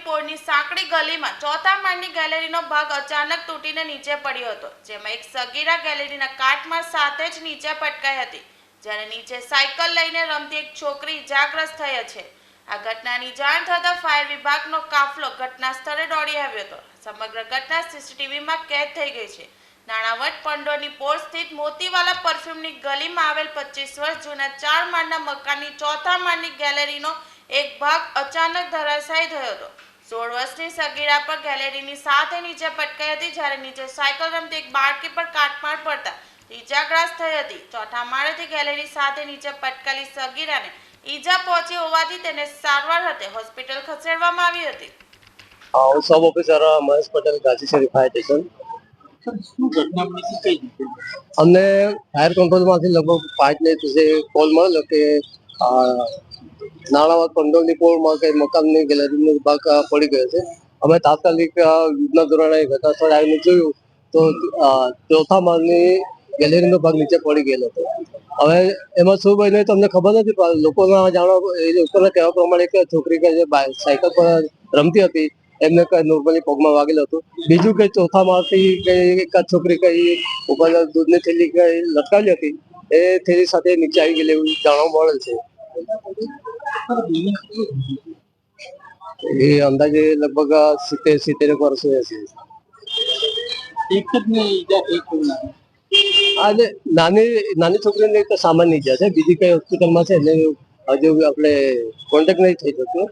પંડોળની સાંકડી ગલીમાં ચોથા માળની ગેલેરીનો ભાગ અચાનક તૂટીને નીચે પડ્યો હતો, જેમાં એક સગીરા ગેલેરીના કાટમાળ સાથે જ નીચે પટકાઈ હતી, જ્યારે નીચે સાયકલ લઈને રમતી એક છોકરી ઇજાગ્રસ્ત થઈ છે. આ ઘટનાની જાણ થતાં ફાયર વિભાગનો કાફલો ઘટના સ્થળે દોડી આવ્યો હતો. સમગ્ર ઘટના સીસીટીવીમાં કેદ થઈ ગઈ છે. નાણાવટ પંડોની પોળ સ્થિત મોતીવાલા પરફ્યુમની ગલીમાં આવેલ પચીસ વર્ષ જૂના ચાર માળના મકાનની ચોથા માળની ગેલેરીનો એક ભાગ અચાનક ધરાશાયી થયો હતો. સોળ વર્ષની સગીરા પર ગેલેરીની સાથે નીચે પટકાઈ હતી જ્યારે નીચે સાયકલ રમતી એક બાળકી પર કાટમાળ પડતા ઈજાગ્રસ્ત થઈ હતી. ચોથા માળેથી ગેલેરી સાથે નીચે પટકાયેલી સગીરાને ઈજા પહોંચી હોવાથી તેને સારવાર અર્થે હોસ્પિટલ ખસેડવામાં આવી હતી. સબ ઓફિસર મહેશ પટેલ ગાંધીશરી ફાયર સ્ટેશન શું ઘટના બની? હતી કઈ રીતે? અમને ફાયર કંટ્રોલમાંથી લગભગ પાંચ ને પછી કોલ મળેલો કે નાણાવત પંડોલની પોળમાં કઈ મકાનની ગેલેરીનો ભાગ પડી ગયો છે. અમે તાત્કાલિક યુદ્ધના ધોરણે ઘટના સ્થળે આવીને જોયું તો ચોથા માળની ગેલેરીનો ભાગ નીચે પડી ગયેલો હતો. હવે એમાં શું બન્યું તમને ખબર નથી, પણ લોકોના જાણવા, એ કહેવા પ્રમાણે કે છોકરી કે જે સાયકલ પર રમતી હતી, એમને કઈ નોર્મલી પગમાં વાગેલું હતું. બીજું કઈ ચોથા માળથી કઈ એકાદ છોકરી કઈ ઉપર દૂધની થેલી કઈ લટકાવી હતી, એ થેલી સાથે નીચે આવી ગયેલી એવું જાણવા મળેલ છે. એ અંદાજે લગભગ સિત્તેર સિત્તેર વર્ષ હશે એક જ ઈજા આજે નાની નાની છોકરીને તો સામાન્ય ઈજા છે બીજી કઈ હોસ્પિટલમાં છે એટલે હજુ આપણે કોન્ટેક્ટ નહીં થઈ શકતો